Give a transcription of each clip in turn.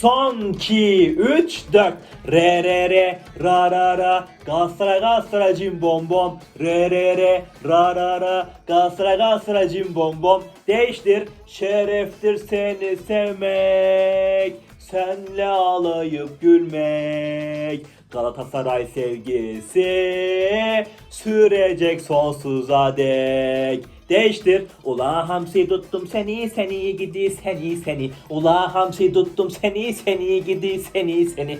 Son 2, 3, 4. Re re re, ra ra ra. Galatasaray Galatasaray cim bom bom. Re re re, ra ra ra. Galatasaray Galatasaray cim bom bom. Değiştir. Şereftir seni sevmek. Senle ağlayıp gülmek. Galatasaray sevgisi sürecek sonsuza dek. Değiştir. Ula hamsi tuttum seni seni gidi seni seni. Ula hamsi tuttum seni seni gidi seni seni.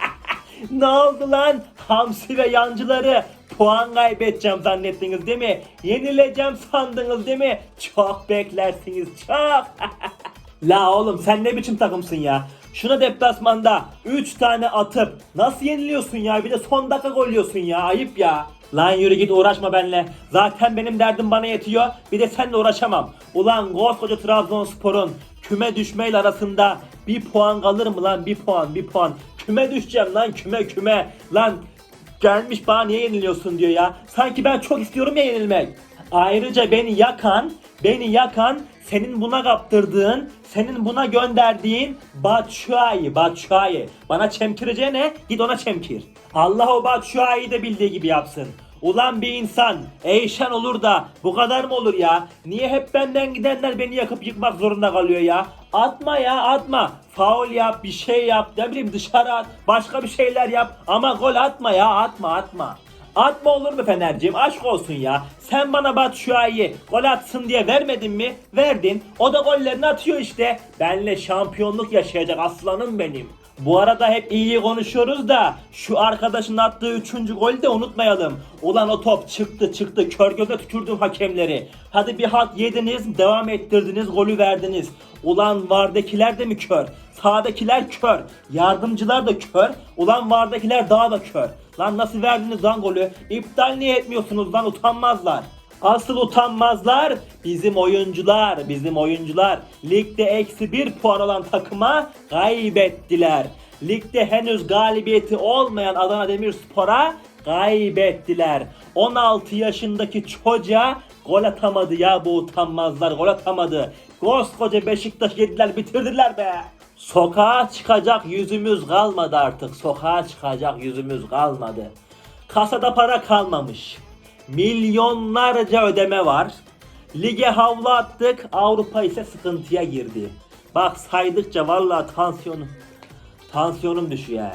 ne oldu lan? Hamsi ve yancıları puan kaybedeceğim zannettiniz değil mi? Yenileceğim sandınız değil mi? Çok beklersiniz çok. La oğlum sen ne biçim takımsın ya? Şuna deplasmanda 3 tane atıp nasıl yeniliyorsun ya? Bir de son dakika gol yiyorsun ya. Ayıp ya. Lan yürü git uğraşma benimle. Zaten benim derdim bana yetiyor. Bir de seninle uğraşamam. Ulan koskoca Trabzonspor'un küme düşmeyle arasında bir puan kalır mı lan? Bir puan, bir puan. Küme düşeceğim lan küme küme. Lan gelmiş bana niye yeniliyorsun diyor ya. Sanki ben çok istiyorum ya yenilmek. Ayrıca beni yakan, beni yakan senin buna kaptırdığın, senin buna gönderdiğin Batshuayi, Batshuayi. Bana çemkireceğine git ona çemkir. Allah o Batshuayi'yi de bildiği gibi yapsın. Ulan bir insan eyşan olur da bu kadar mı olur ya? Niye hep benden gidenler beni yakıp yıkmak zorunda kalıyor ya? Atma ya atma. Faul yap bir şey yap ne bileyim dışarı at başka bir şeyler yap ama gol atma ya atma atma. Atma olur mu Fenerciğim? Aşk olsun ya. Sen bana Batu Şua'yı gol atsın diye vermedin mi? Verdin. O da gollerini atıyor işte. Benle şampiyonluk yaşayacak aslanım benim. Bu arada hep iyi konuşuyoruz da şu arkadaşın attığı 3. golü de unutmayalım. Ulan o top çıktı çıktı kör göze tükürdüm hakemleri. Hadi bir hak yediniz devam ettirdiniz golü verdiniz. Ulan vardakiler de mi kör? Sağdakiler kör. Yardımcılar da kör. Ulan vardakiler daha da kör. Lan nasıl verdiniz lan golü? İptal niye etmiyorsunuz lan utanmazlar. Asıl utanmazlar bizim oyuncular, bizim oyuncular. Ligde eksi bir puan olan takıma kaybettiler. Ligde henüz galibiyeti olmayan Adana Demirspor'a kaybettiler. 16 yaşındaki çocuğa gol atamadı ya bu utanmazlar gol atamadı. Koskoca Beşiktaş yediler bitirdiler be. Sokağa çıkacak yüzümüz kalmadı artık. Sokağa çıkacak yüzümüz kalmadı. Kasada para kalmamış. Milyonlarca ödeme var. Lige havlu attık. Avrupa ise sıkıntıya girdi. Bak saydıkça vallahi tansiyonum tansiyonum düşüyor.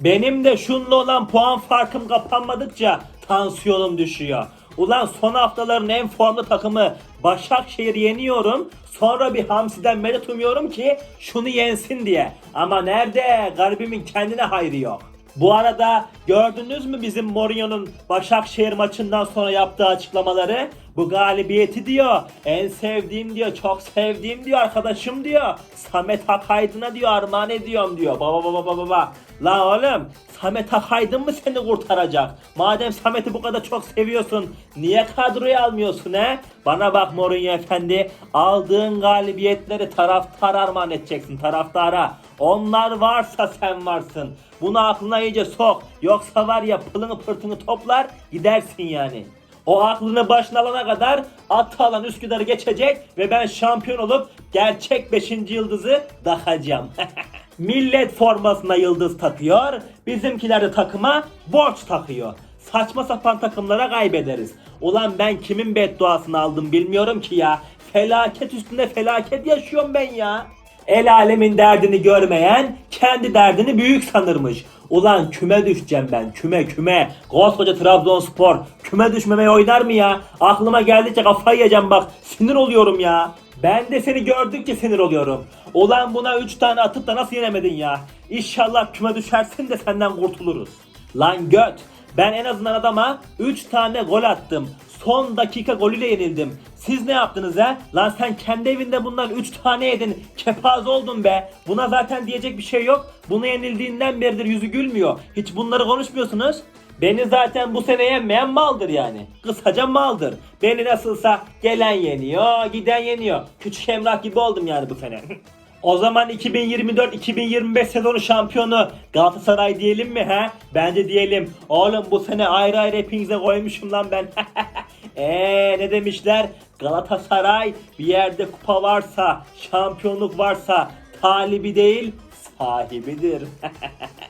Benim de şunla olan puan farkım kapanmadıkça tansiyonum düşüyor. Ulan son haftaların en formlu takımı Başakşehir yeniyorum. Sonra bir Hamsi'den medet umuyorum ki şunu yensin diye. Ama nerede? Garibimin kendine hayrı yok. Bu arada gördünüz mü bizim Mourinho'nun Başakşehir maçından sonra yaptığı açıklamaları? Bu galibiyeti diyor. En sevdiğim diyor. Çok sevdiğim diyor arkadaşım diyor. Samet Akaydın'a diyor armağan ediyorum diyor. Baba baba baba baba. La oğlum Samet Akaydın mı seni kurtaracak? Madem Samet'i bu kadar çok seviyorsun niye kadroya almıyorsun he? Bana bak Mourinho efendi aldığın galibiyetleri taraftar armağan edeceksin taraftara. Onlar varsa sen varsın. Bunu aklına iyice sok. Yoksa var ya pılını pırtını toplar gidersin yani. O aklını başına alana kadar Atalan Üsküdar'ı geçecek ve ben şampiyon olup gerçek 5. yıldızı takacağım. Millet formasına yıldız takıyor, bizimkiler de takıma borç takıyor. Saçma sapan takımlara kaybederiz. Ulan ben kimin bedduasını aldım bilmiyorum ki ya. Felaket üstünde felaket yaşıyorum ben ya. El alemin derdini görmeyen kendi derdini büyük sanırmış. Ulan küme düşeceğim ben küme küme. Koskoca Trabzonspor küme düşmemeye oynar mı ya? Aklıma geldikçe kafayı yiyeceğim bak sinir oluyorum ya. Ben de seni gördükçe sinir oluyorum. Ulan buna 3 tane atıp da nasıl yenemedin ya? İnşallah küme düşersin de senden kurtuluruz. Lan göt ben en azından adama 3 tane gol attım. Son dakika golüyle yenildim. Siz ne yaptınız ha? Lan sen kendi evinde bundan 3 tane yedin. Kepaz oldun be. Buna zaten diyecek bir şey yok. Buna yenildiğinden beridir yüzü gülmüyor. Hiç bunları konuşmuyorsunuz. Beni zaten bu sene yenmeyen maldır yani. Kısaca maldır. Beni nasılsa gelen yeniyor, giden yeniyor. Küçük Emrah gibi oldum yani bu sene. O zaman 2024-2025 sezonu şampiyonu Galatasaray diyelim mi ha? Bence diyelim. Oğlum bu sene ayrı ayrı hepinize koymuşum lan ben. Eee ne demişler? Galatasaray bir yerde kupa varsa, şampiyonluk varsa talibi değil sahibidir.